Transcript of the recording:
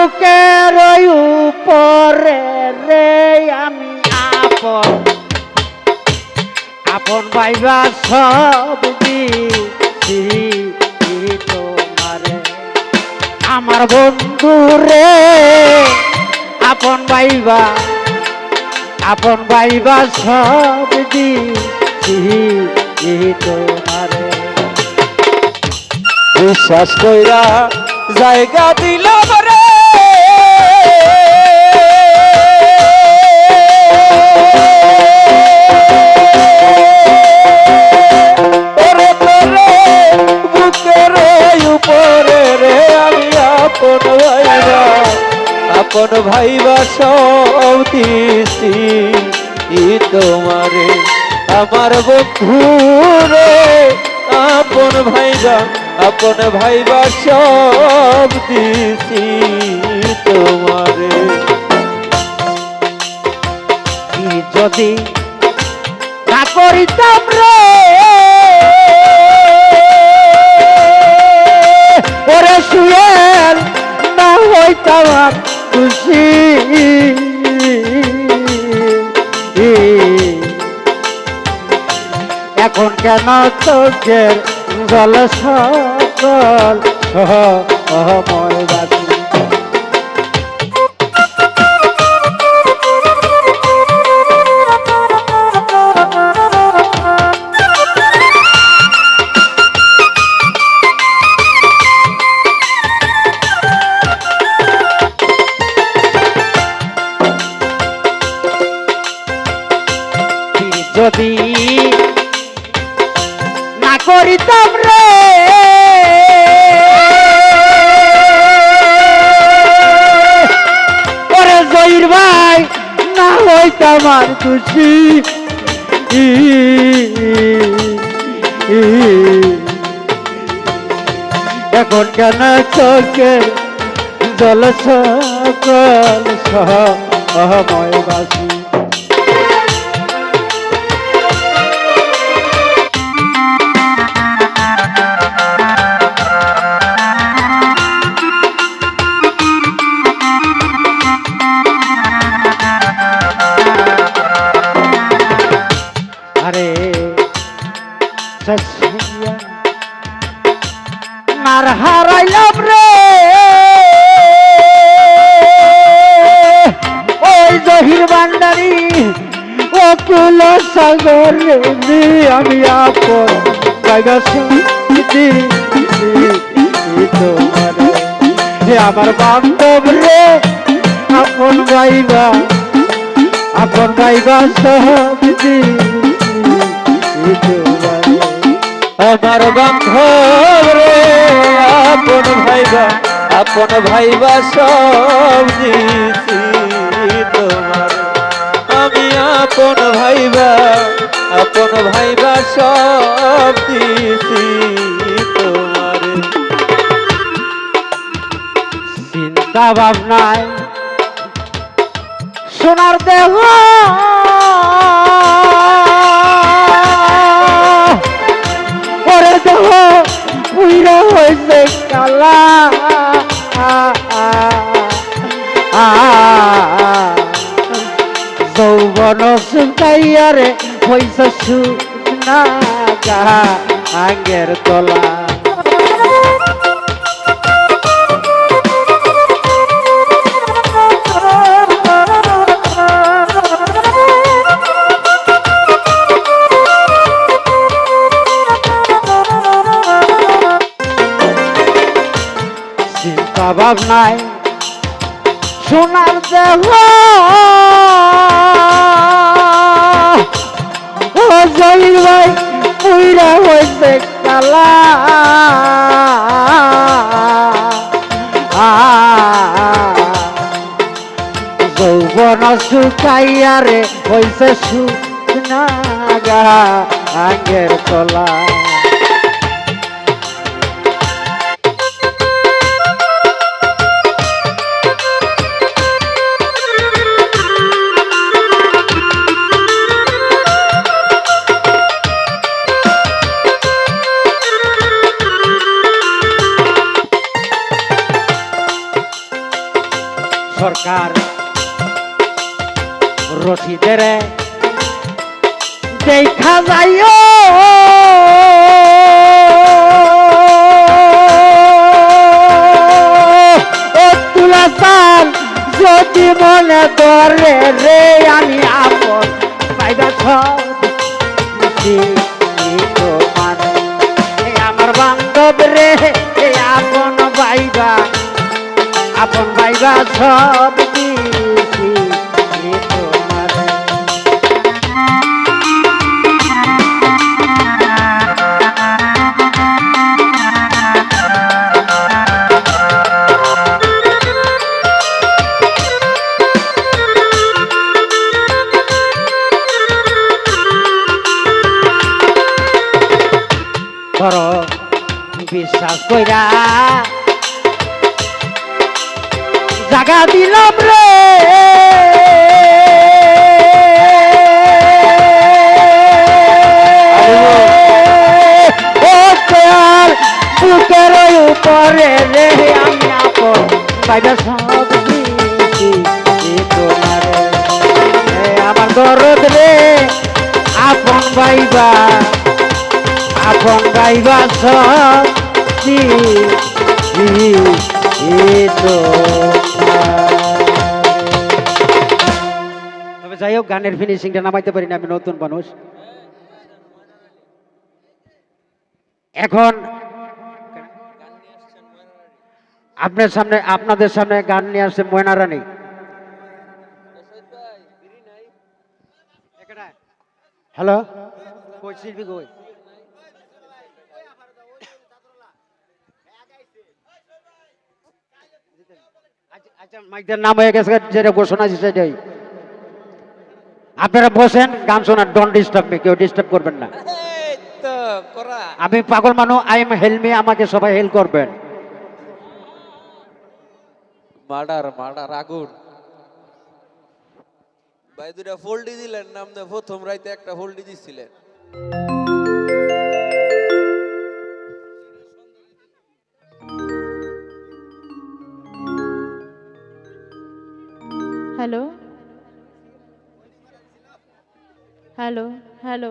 বুকের উপরে রে আমি আপন। আপন ভাইবা সব তোমারে। আমার বন্ধু রে, আপন ভাইবা আপন ভাইবা সব দিছি তোমারে। বিশ্বাস কইরা জায়গা দিলাম রে। আপন ভাইবা আপন ভাইবা সব ই তোমারে, আমার বন্ধু রে, আপন ভাইবা আপন ভাইবা সব দিছি। তোমারে। যদি না করিতাম রে কেন চোখের জল সকল। করিতাম রে। ওরে জহির ভাই, না হইতাম আর খুশি। এখন কেন চোখে জল সকল সহময় বাসী সসিয়া মার হারাইলাম রে। ওই জহির বান্ডারি ও কুল সাগর রে, আমি আমার বান্ধব রে, আপন গাইবা আপন গাইবা সব আমার বান্ধব রে, আপন ভাইবা আপন ভাইবা সব দিছি তোমার। আমি আপন ভাইবা আপন ভাইবা সব দিছি তোমার। চিন্তা ভাবনায় সোনার দেহ যৌবন শুকাইয়ারে হয়েছে শুকনা গা আগের তলা। ভাবনায় সোনার দেহ জলির ভাই পুইরা হয়েছে কালা। যৌবন শুকাইয়া রে হয়েছে শুকনা গা আগের তলা। সরকার রশিদের দেখা চাল যদি মনে ধরে রে আমি আপন আমার বান্ধব রে। আপন পাইবা সব বিশ্বাস কইরা জাগা দিলাম রে। বুকের উপরে রে, আমি আপন পাইবা সব আমার দরদ রে, আপন আপন তবে হোক গানের ফিনিশিংটা নামাইতে পারি না আমি নতুন মানুষ। এখন আপনার সামনে আপনাদের সামনে গান নিয়ে আসছে ময়না রানী। হ্যালো? আচ্ছা, আচ্ছা মাইকদের নাম হয়ে গেছে যেটা ঘোষণা আছে সেটাই। আপনারা বসেন গান শোনার ডোন্ট ডিস্টার্ব মি কেউ ডিস্টার্ব করবেন না। আমি পাগল মানু আই এম হেল্প আমাকে সবাই হেল করবেন। মার্ডার মার্ডার আগুন। ভাই দুটা ফোল্ডি দিলেন নাম প্রথম রাইতে একটা ফোল্ডি দিছিলেন। Hello hello